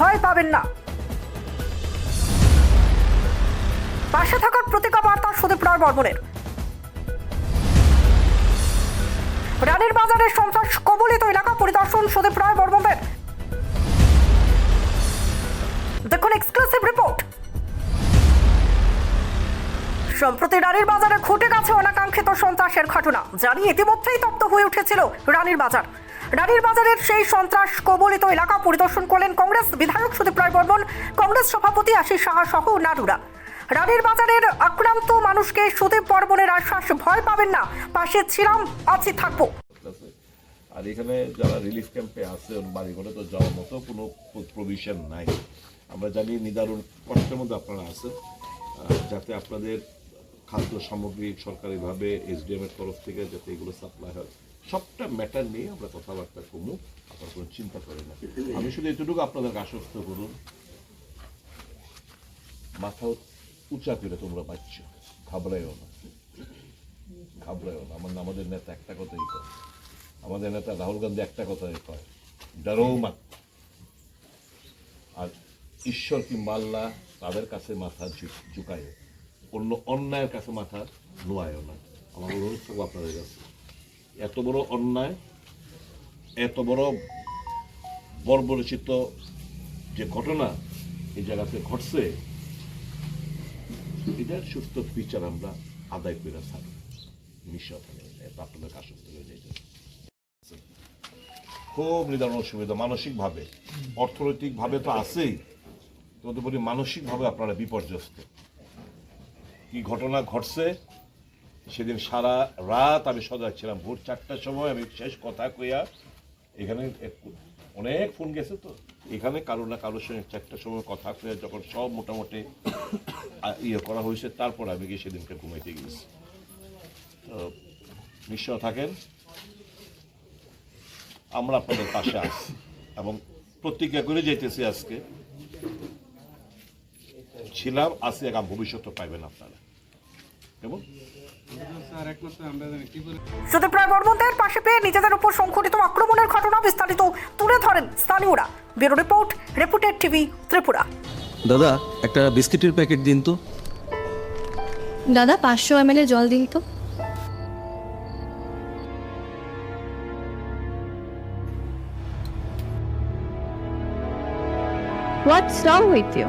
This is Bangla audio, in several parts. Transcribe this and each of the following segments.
ভয় পাবেন না। পাশে থাকার প্রতিজ্ঞা বার্তা সুদীপ রায় বর্মনের রানীর বাজারের সন্ত্রাস কবলিত এলাকা পরিদর্শন সুদীপ রায় বর্মনের দেখুন এক্সক্লুসিভ রিপোর্ট সম্প্রতি রানীর বাজারে ঘটে গেছে অনাকাঙ্ক্ষিত সন্ত্রাসের ঘটনা। জানি ইতিমধ্যেই তপ্ত হয়ে উঠেছিল রানীর বাজার। রানীর বাজারের সেই সন্ত্রাস কবলিত এলাকা পরিদর্শন করলেন কংগ্রেস বিধায়ক সুদীপ রায় বর্মন, কংগ্রেস সভাপতি আশিস সাহা সহ নারুরা রানীর বাজারের আক্রান্ত মানুষকে সুদীপ বর্মনের আশ্বাস, ভয় পাবেন না, পাশে ছিলাম, আছি, থাকব। আর এখানে যারা রিলিফ ক্যাম্পে আছে বাড়ি ঘরে তো যাওয়ার মতো কোনো প্রভিশন নাই। আমরা জানি নিদারুণ কষ্টের মধ্যে আপনারা আছেন। যাতে আপনাদের খাদ্য সামগ্রী সরকারিভাবে এসডিএম এর তরফ থেকে যাতে এগুলো সাপ্লাই হয়। সবটা ম্যাটার নিয়ে আমরা কথাবার্তা কমু, আপনারা কোনো চিন্তা করেন না। আমি শুধু এতটুকু আপনাদেরকে আশ্বস্ত করুন, মাথা উঁচা করে তোমরা পাচ্ছ। ঘাবড়াইও না। ঘাবড়াইও না। আমার আমাদের নেতা একটা কথাই কয়। আমাদের নেতা রাহুল গান্ধী একটা কথাই কয় ডরো মত। আর ঈশ্বর কিংবা আল্লাহ তাদের কাছে মাথা ঝুক- ঝুঁকায় অন্য অন্যায়ের কাছে মাথা নোয়ায়ও না। আমার অনুরোধ থাকব আপনাদের কাছে। এত বড় অন্যায়, এত বড় বর্বরচিত যে ঘটনা এই জায়গাতে ঘটছে, এটার সুস্থ বিচার আমরা আদায় করে থাকি খুব নিদারুণ অসুবিধা মানসিকভাবে। অর্থনৈতিকভাবে তো আছেই, তদুপরি মানসিকভাবে আপনারা বিপর্যস্ত। কি ঘটনা ঘটছে সেদিন সারা রাত আমি সজাগ ছিলাম। ভোর চারটার সময় আমি শেষ কথা কইয়া এখানে অনেক ফোন গেছে তো। এখানে কারও না কারোর সঙ্গে চারটার সময় কথা কইয়া যখন সব মোটামুটি ইয়ে করা হয়েছে, তারপর আমি গিয়ে সেদিনকে ঘুমাইতে গিয়েছি। তো নিশ্চয় থাকেন। আমরা আপনাদের পাশে আছি এবং প্রতিজ্ঞা করে যেতেছি আজকে। ছিলাম, আছি এখন ভবিষ্যতে পাইবেন আপনারা। কেমন? স্যার একমাত্র আমরা জানি কি করে সুদীপ রায় বর্মনদের পাশে পেয়ে নিজেদের উপর সংঘটিত আক্রমণের ঘটনা বিস্তারিত তুলে ধরেন স্থানীয়রা bureau report reputed TV Tripura দাদা একটা বিস্কিটের প্যাকেট দিন তো দাদা পাঁচশো এম জল দিন তো। হোয়াটস রং উইথ ইউ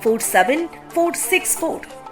47464